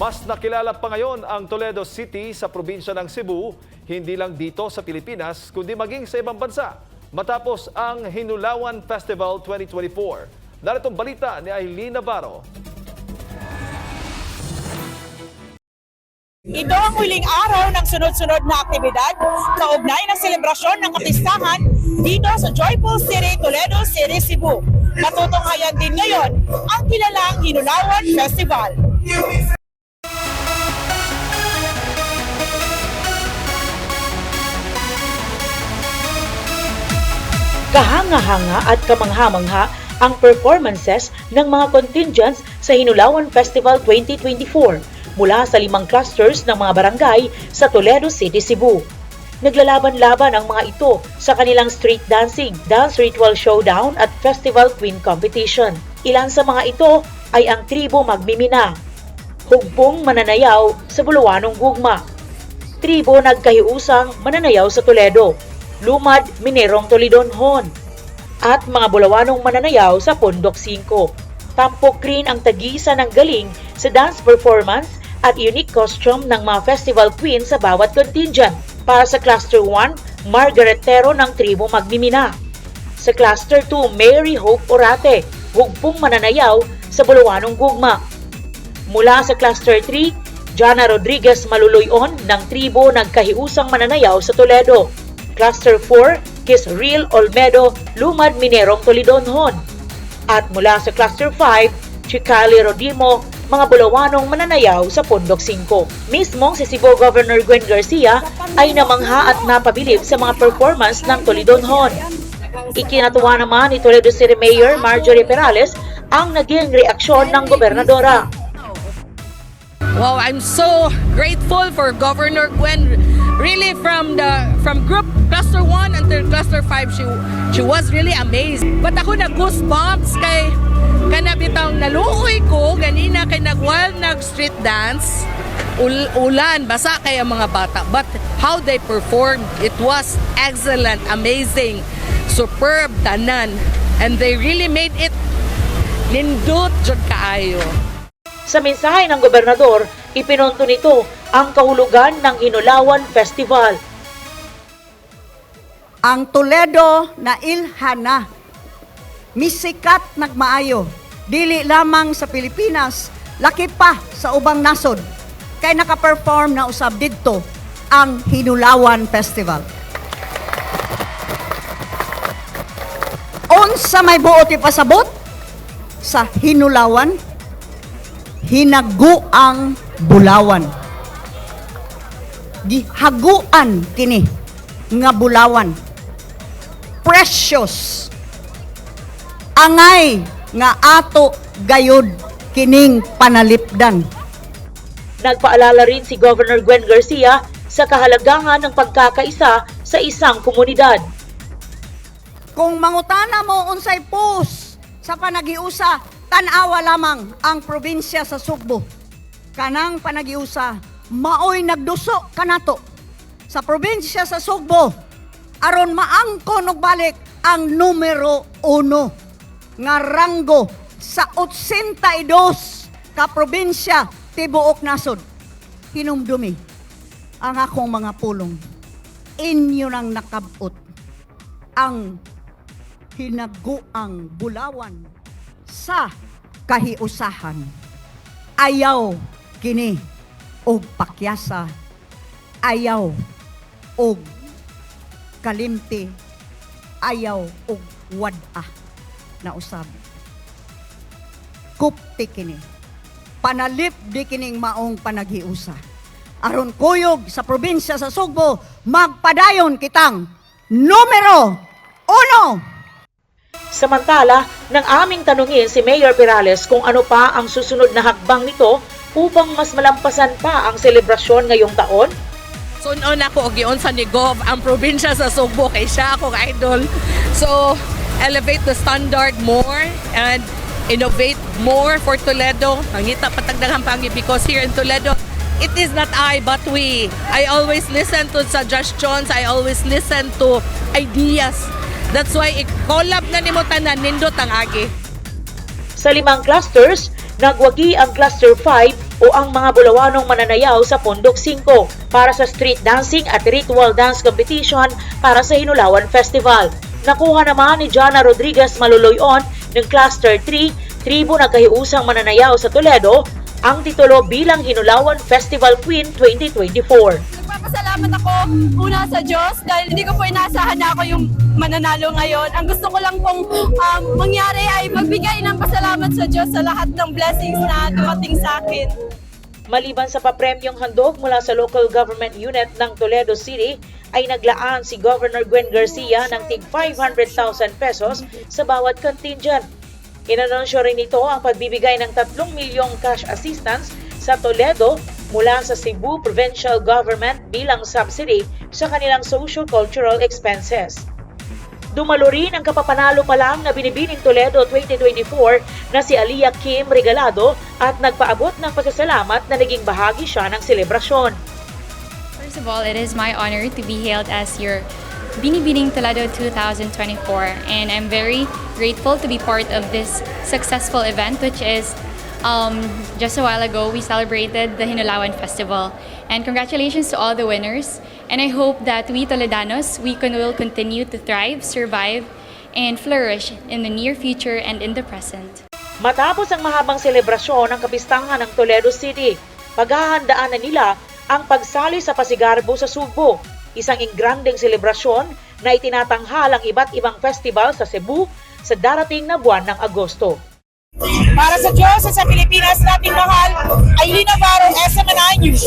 Mas nakilala pa ngayon ang Toledo City sa probinsya ng Cebu, hindi lang dito sa Pilipinas, kundi maging sa ibang bansa. Matapos ang Hinulawan Festival 2024. Naritong balita ni Aileen Navarro. Ito ang huling araw ng sunod-sunod na aktibidad kaugnay ng selebrasyon ng katistahan dito sa Joyful City, Toledo City, Cebu. Matutunghayan din ngayon ang kilalang Hinulawan Festival. Kahanga-hanga at kamangha-mangha ang performances ng mga contingents sa Hinulawan Festival 2024 mula sa limang clusters ng mga barangay sa Toledo City, Cebu. Naglalaban-laban ang mga ito sa kanilang street dancing, dance ritual showdown at festival queen competition. Ilan sa mga ito ay ang tribo magmimina, hugbong mananayaw sa Buluanong Gugma, tribo nagkahiusang mananayaw sa Toledo, Lumad Minerong Tolidonhon, at mga bulawanong mananayaw sa Pondok 5. Tampok rin ang tagisa ng galing sa dance performance at unique costume ng mga festival queen sa bawat contingent. Para sa Cluster 1, Margaret Tero ng tribo Magmimina. Sa Cluster 2, Mary Hope Orate, hugpong mananayaw sa Bulawanong Gugma. Mula sa Cluster 3, Jana Rodriguez Maluloyon ng tribo nagkahiusang mananayaw sa Toledo. Cluster 4, Kisril Olmedo Lumad Minerong Tolidonhon. At mula sa Cluster 5, Chicali Rodimo mga bulawanong mananayaw sa Pondok 5. Mismong si Cebu Governor Gwen Garcia ay namangha at napabilib sa mga performance ng Tolidonhon. Ikinatuwa naman ni Toledo City Mayor Marjorie Perales ang naging reaksyon ng gobernadora. Wow, I'm so grateful for Governor Gwen. Really, from the from group cluster one until cluster five, she she was really amazed. But ako na goosebumps kay kana bitang naluoy ko ganina kay nagwal nag street dance. Ul- ulan, basa kay ang mga bata. But how they performed, it was excellent, amazing, superb, tanan. And they really made it nindot jud kaayo. Sa mensahe ng gobernador, ipinonto nito ang kahulugan ng Hinulawan Festival. ang Toledo na ilhana misikat nagmaayo. Dili lamang sa Pilipinas laki pa sa ubang nasod. Kay naka-perform na usab didto ang Hinulawan Festival. Unsa may buot ipasabot? Sa Hinulawan hinaguang bulawan. Gihaguan kini nga bulawan. Precious. Angay nga ato gayud kining panalipdan. Nagpaalala rin si Governor Gwen Garcia sa kahalagahan ng pagkakaisa sa isang komunidad. kung mangutana mo unsay pus sa panagiusa tan-awa lamang ang probinsya sa Sugbo. Kanang panagiusa maoy nagduso kanato sa probinsya sa Sugbo aron maangkon og balik ang numero uno nga ranggo sa 82 ka probinsya tibuok nasod. Hinumdumi ang akong mga pulong. Inyo nang nakabot ang hinaguang bulawan sa kahiusahan. Ayaw kini og pakyasa. Ayaw og kalimti. Ayaw og wad-a na usab kupti kini. Panalip di kining maong panaghiusa. Aron kuyog sa probinsya sa Sugbo magpadayon kitang numero uno Samantala, nang aming tanungin si Mayor Perales kung ano pa ang susunod na hakbang nito upang mas malampasan pa ang selebrasyon ngayong taon, Sunon ako og giunsa ni Gov ang probinsya sa Sugbo kay siya ako ka idol. So elevate the standard more and innovate more for Toledo. Mangita patagdaghang pangi because here in Toledo it is not I but we. I always listen to suggestions, I always listen to ideas. That's why i-collab na nimo tanan nindot ang agi. Sa limang clusters, nagwagi ang Cluster 5 o ang mga Bulawanong mananayaw sa Pondok 5 para sa street dancing at ritual dance competition para sa Hinulawan Festival. Nakuha naman ni Jana Rodriguez Maluloyon ng Cluster 3, Tribo ng Kahiusang Mananayaw sa Toledo, ang titulo bilang Hinulawan Festival Queen 2024. Nagpapasalamat ako una sa Diyos dahil hindi ko po inaasahan na ako yung mananalo ngayon. Ang gusto ko lang pong um, mangyari ay magbigay ng pasalamat sa Diyos sa lahat ng blessings na dumating sa akin. Maliban sa papremyong handog mula sa local government unit ng Toledo City, ay naglaan si Governor Gwen Garcia ng tig 500,000 pesos sa bawat contingent. Inanunsyo rin ito ang pagbibigay ng 3 milyong cash assistance sa Toledo mula sa Cebu Provincial Government bilang subsidy sa kanilang social-cultural expenses. Dumalo rin ang kapapanalo pa lang na binibining Toledo 2024 na si Aliyah Kim Regalado at nagpaabot ng pasasalamat na naging bahagi siya ng selebrasyon. First of all, it is my honor to be hailed as your Binibining Toledo 2024 and I'm very grateful to be part of this successful event which is um, just a while ago we celebrated the Hinulawan Festival and congratulations to all the winners and I hope that we Toledanos we can, will continue to thrive, survive and flourish in the near future and in the present. Matapos ang mahabang selebrasyon ng kapistangan ng Toledo City, paghahandaan na nila ang pagsali sa Pasigarbo sa Subo, isang ingranding selebrasyon na itinatanghal ang iba't ibang festival sa Cebu sa darating na buwan ng Agosto. Para sa Diyos at sa Pilipinas nating mahal, Aileen Navarro, SMNI News.